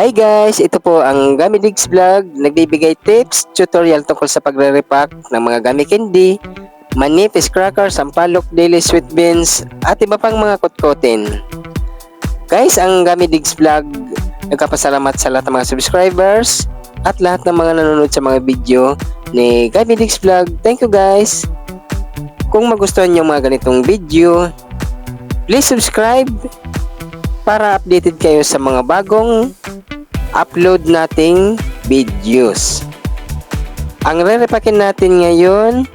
Hi guys, ito po ang Gamidigs Vlog. Nagbibigay tips, tutorial tungkol sa pagre-repack ng mga gummy candy, manipis crackers, sampalok, daily sweet beans, at iba pang mga kutkutin. Guys, ang Gamidigs Vlog, nagkapasalamat sa lahat ng mga subscribers at lahat ng mga nanonood sa mga video ni Gamidigs Vlog. Thank you guys! Kung magustuhan niyo mga ganitong video, please subscribe para updated kayo sa mga bagong upload nating videos. Ang re-repakin natin ngayon,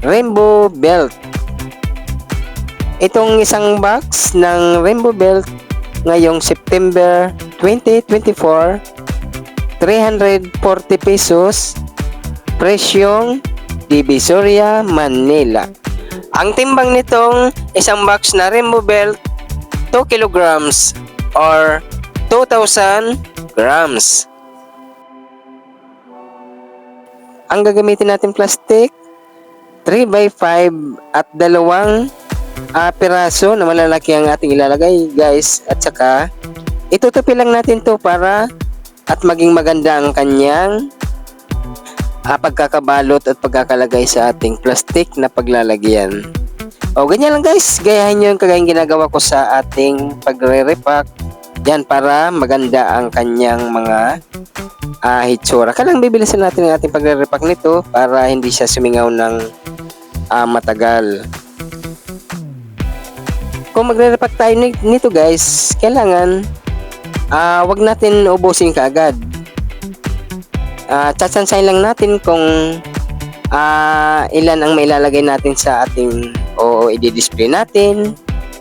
Rainbow Belt. Itong isang box ng Rainbow Belt ngayong September 2024, 340 pesos, presyong Divisoria, Manila. Ang timbang nitong isang box na Rainbow Belt 2 kilograms or 2,000 grams. Ang gagamitin natin plastic 3 by 5 at dalawang uh, piraso na malalaki ang ating ilalagay guys at saka itutupi lang natin to para at maging maganda ang kanyang uh, pagkakabalot at pagkakalagay sa ating plastic na paglalagyan. O, ganyan lang guys. Gayahin nyo yung kagayang ginagawa ko sa ating pagre-repack. Yan, para maganda ang kanyang mga uh, hitsura. Kailang bibilisan natin ang ating pagre-repack nito para hindi siya sumingaw ng uh, matagal. Kung magre-repack tayo nito guys, kailangan uh, wag natin ubusin kaagad. Uh, tsatsansayin lang natin kung uh, ilan ang mailalagay natin sa ating o i-display natin.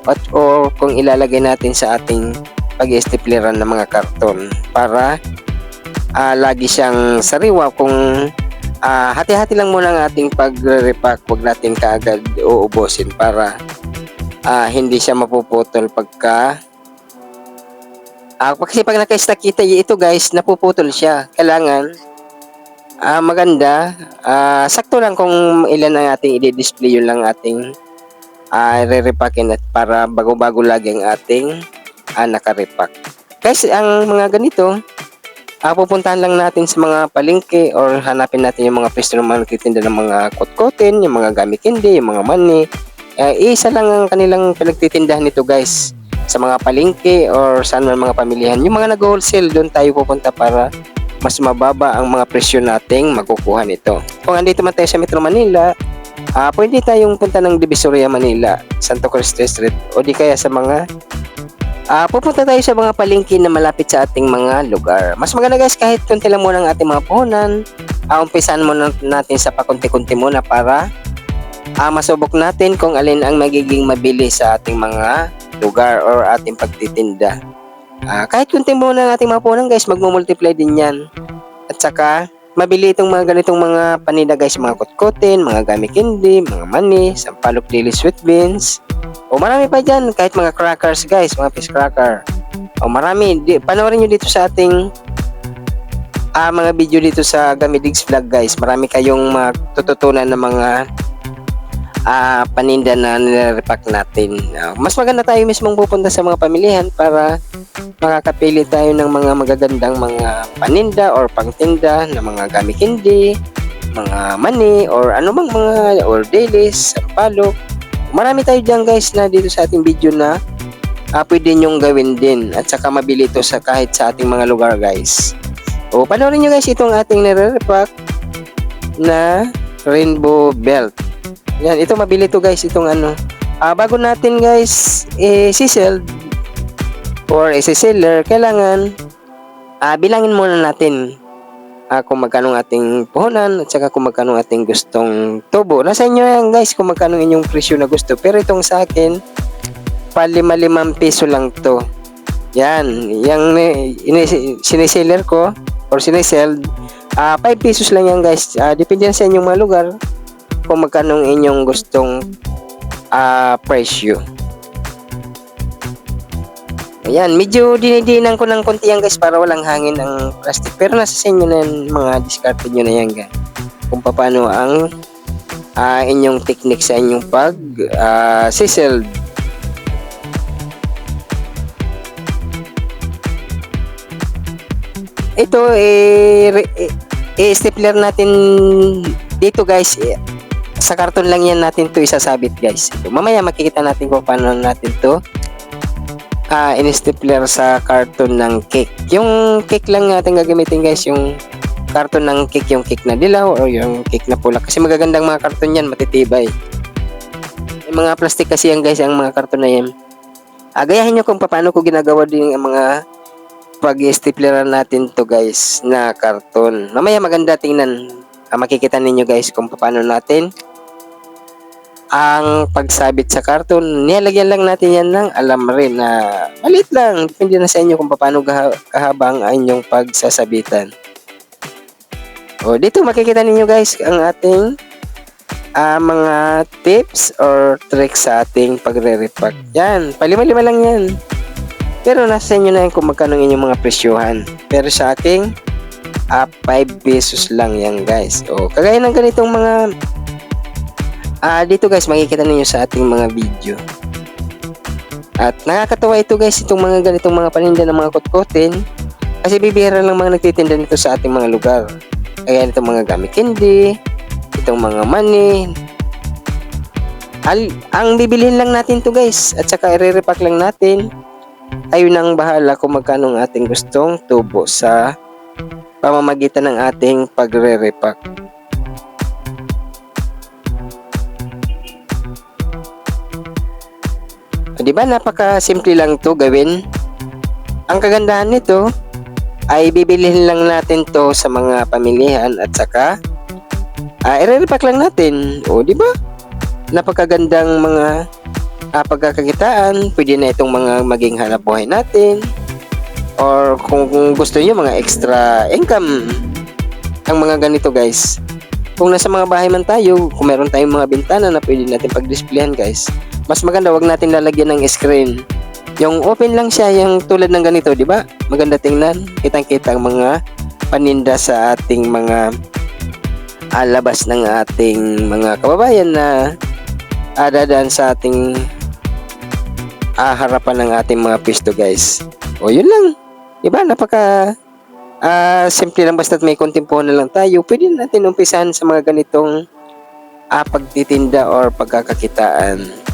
At o kung ilalagay natin sa ating pag-stapleran ng mga karton para uh, lagi siyang sariwa. Kung uh, hati-hati lang muna ang ating pag-repack. Wag natin kaagad uubusin para uh, hindi siya mapuputol pagka uh, kasi pag naka-stack ito guys napuputol siya. Kailangan uh, maganda uh, sakto lang kung ilan ang ating i-display yun lang ating uh, re-repakin at para bago-bago lagi ang ating uh, naka-repack. Guys, ang mga ganito, uh, pupuntahan lang natin sa mga palengke or hanapin natin yung mga pwesto ng mga nagtitinda ng mga kotkotin, yung mga gamit hindi, yung mga money. Uh, isa lang ang kanilang pinagtitindahan nito guys sa mga palengke or saan man mga pamilihan. Yung mga nag-wholesale, doon tayo pupunta para mas mababa ang mga presyo nating makukuha nito. Kung andito man tayo sa Metro Manila, uh, pwede tayong punta ng Divisoria, Manila, Santo Cristo Street o di kaya sa mga uh, pupunta tayo sa mga palengke na malapit sa ating mga lugar. Mas maganda guys kahit konti lang muna ang ating mga puhunan. Uh, umpisan muna natin sa pakunti-kunti muna para uh, masubok natin kung alin ang magiging mabili sa ating mga lugar or ating pagtitinda. Uh, kahit kunti muna ang ating mga puhunan guys, magmumultiply din yan. At saka, Mabili itong mga ganitong mga panida guys, mga kutkutin, mga gami candy, mga mani, sampalok daily sweet beans. O marami pa dyan, kahit mga crackers guys, mga fish cracker. O marami, di, panoorin nyo dito sa ating uh, mga video dito sa Gamidigs Vlog guys. Marami kayong matututunan ng mga uh, paninda na nirepack natin. Uh, mas maganda tayo mismong pupunta sa mga pamilihan para makakapili tayo ng mga magagandang mga paninda or pangtinda ng mga gamit hindi, mga mani or anumang mga or dailies, sampalok. Marami tayo dyan guys na dito sa ating video na uh, pwede nyong gawin din at saka mabili ito sa kahit sa ating mga lugar guys. O panoorin nyo guys itong ating nare-repack na rainbow belt. Yan, ito mabili to guys itong ano. Uh, bago natin guys sisell or as a seller, kailangan uh, bilangin muna natin uh, kung magkano ating puhunan at saka kung magkano ating gustong tubo. Nasa inyo yan guys kung magkano inyong presyo na gusto. Pero itong sa akin, pa lima-limang piso lang to. Yan, yung siniseller ko or sinisell, uh, 5 pesos lang yan guys. Uh, depende sa inyong mga lugar kung magkano inyong gustong uh, presyo. Ayan, medyo dinidinan ko ng konti yan guys para walang hangin ang plastic. Pero nasa sa inyo na yan, mga discarded nyo na yan guys. Kung paano ang uh, inyong technique sa inyong pag uh, sizzled. ito eh, eh, i-stapler natin dito guys. Sa karton lang yan natin to isasabit guys. Ito, mamaya makikita natin kung paano natin to ah in-stapler sa karton ng cake. Yung cake lang natin gagamitin guys, yung karton ng cake, yung cake na dilaw or yung cake na pula. Kasi magagandang mga karton yan, matitibay. Yung mga plastic kasi yan guys, ang mga karton na yan. Ah, gayahin nyo kung paano ko ginagawa din ang mga pag-stapleran natin to guys na karton. Mamaya maganda tingnan. Ah, makikita ninyo guys kung paano natin ang pagsabit sa karton. Nilagyan lang natin yan ng alam rin na malit lang. Depende na sa inyo kung paano kahabang ang inyong pagsasabitan. O, dito makikita ninyo guys ang ating ah, mga tips or tricks sa ating pagre-repack. Yan, palima-lima lang yan. Pero nasa inyo na yan kung magkano inyong mga presyohan. Pero sa aking ah, 5 pesos lang yan guys. O, kagaya ng ganitong mga Ah, dito guys, makikita ninyo sa ating mga video. At nakakatawa ito guys, itong mga ganitong mga paninda ng mga kotkotin. Kasi bibihira lang mga nagtitinda nito sa ating mga lugar. Kaya itong mga gamit candy, itong mga money. Al ang bibilihin lang natin to guys. At saka i-repack lang natin. Tayo nang bahala kung magkano ang ating gustong tubo sa pamamagitan ng ating pagre-repack. Di ba napaka-simple lang to gawin? Ang kagandahan nito ay bibilihin lang natin to sa mga pamilihan at saka uh, i-repack lang natin. O, di ba? Napakagandang mga uh, pagkakakitaan. Pwede na itong mga maging hanap buhay natin. Or kung, kung gusto niyo mga extra income ang mga ganito guys. Kung nasa mga bahay man tayo, kung meron tayong mga bintana na pwede natin pag-displayan guys, mas maganda wag natin lalagyan ng screen. Yung open lang siya, yung tulad ng ganito, di ba? Maganda tingnan. Kitang-kita ang mga paninda sa ating mga alabas ng ating mga kababayan na adadaan sa ating ah, harapan ng ating mga pisto guys. O yun lang. Di ba? Napaka ah simple lang basta't may konting puhunan lang tayo. Pwede natin umpisahan sa mga ganitong ah, pagtitinda or pagkakakitaan.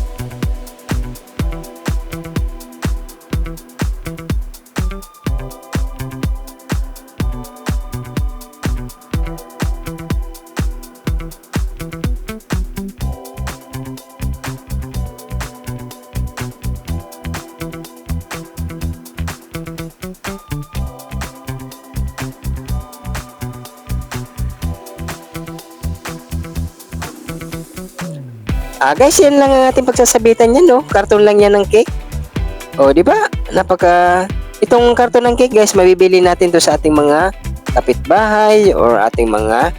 Ah, guys, yan lang ang ating pagsasabitan yan, no? Karton lang yan ng cake. O, di ba? Napaka... Itong karton ng cake, guys, mabibili natin to sa ating mga kapitbahay or ating mga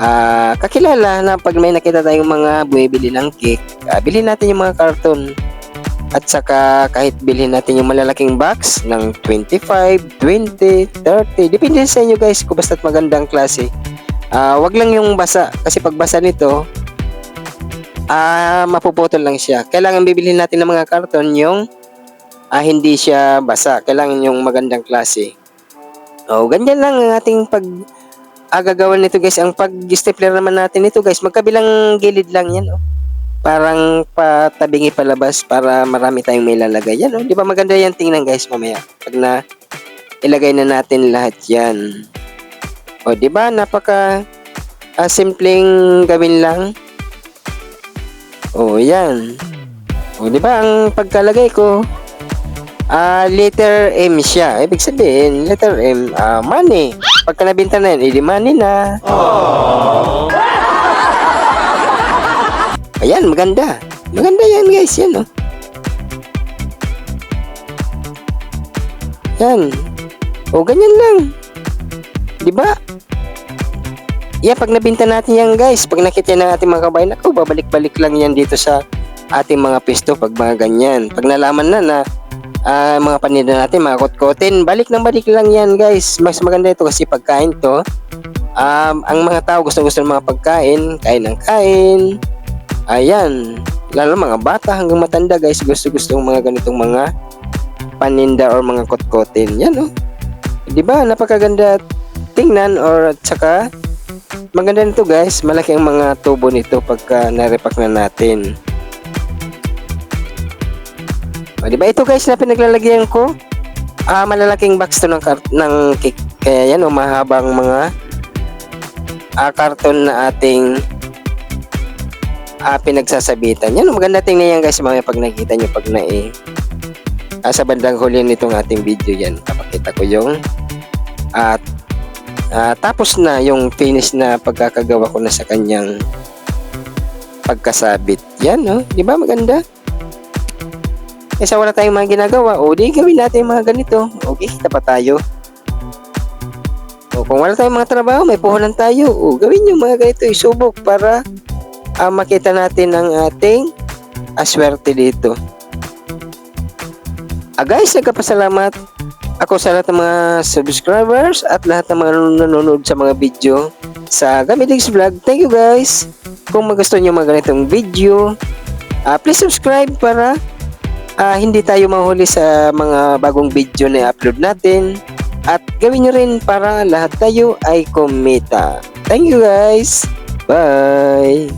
ah, kakilala na pag may nakita tayong mga bumibili ng cake, ah, bilhin natin yung mga karton. At saka kahit bilhin natin yung malalaking box ng 25, 20, 30. Depende sa inyo guys kung basta't magandang klase. Ah, wag lang yung basa kasi pag basa nito, ah mapuputol lang siya. Kailangan bibilhin natin ng mga karton yung ah, hindi siya basa. Kailangan yung magandang klase. Oh, ganyan lang ang ating pag agagawan nito guys. Ang pag-stapler naman natin nito guys, magkabilang gilid lang yan. Oh. Parang patabingi palabas para marami tayong may lalagay. Yan, oh. di ba maganda yan tingnan guys mamaya. Pag na ilagay na natin lahat yan. O, di ba napaka ah, simpleng gawin lang. Oh, yan. O, di ba ang pagkalagay ko, ah, letter M siya. Ibig sabihin, letter M, ah, money. Pagka nabinta na yan, edi money na. Ayan, maganda. Maganda yan, guys. Yan, oh. Yan. O, ganyan lang. Di ba? Yeah, pag nabinta natin yan guys, pag nakita ng ating mga kabayan, ako, babalik-balik lang yan dito sa ating mga pisto pag mga ganyan. Pag nalaman na na ah, mga paninda natin, mga kotkotin, balik ng balik lang yan guys. Mas maganda ito kasi pagkain to, um, ang mga tao gusto-gusto ng mga pagkain, kain ng kain, ayan, lalo mga bata hanggang matanda guys, gusto-gusto ng mga ganitong mga paninda or mga kotkotin. Yan oh. Di ba? Napakaganda tingnan or at saka maganda nito guys. Malaki ang mga tubo nito pagka narepack na natin. O, di ba ito guys na pinaglalagyan ko? Ah, malalaking box to ng, ng cake. Kaya yan, oh, mahabang mga ah, karton na ating ah, pinagsasabitan. Yan, oh, maganda tingnan yan guys mga pag nakita nyo pag na ah, sa bandang huli nitong ating video yan. Papakita ko yung at ah, tapos na yung finish na pagkakagawa ko na sa kanyang pagkasabit. Yan, no? Di ba maganda? Kaysa wala tayong mga ginagawa, o di gawin natin mga ganito. Okay, kita pa tayo. O kung wala tayong mga trabaho, may puhunan tayo. O gawin yung mga ganito, isubok para ah, makita natin ang ating aswerte dito. Ah guys, nagkapasalamat ako sa lahat ng mga subscribers at lahat ng mga nanonood sa mga video sa Gamidigs Vlog. Thank you guys! Kung magustuhan nyo mga ganitong video, ah, please subscribe para ah, hindi tayo mahuli sa mga bagong video na i-upload natin. At gawin nyo rin para lahat tayo ay kumita. Thank you guys! Bye!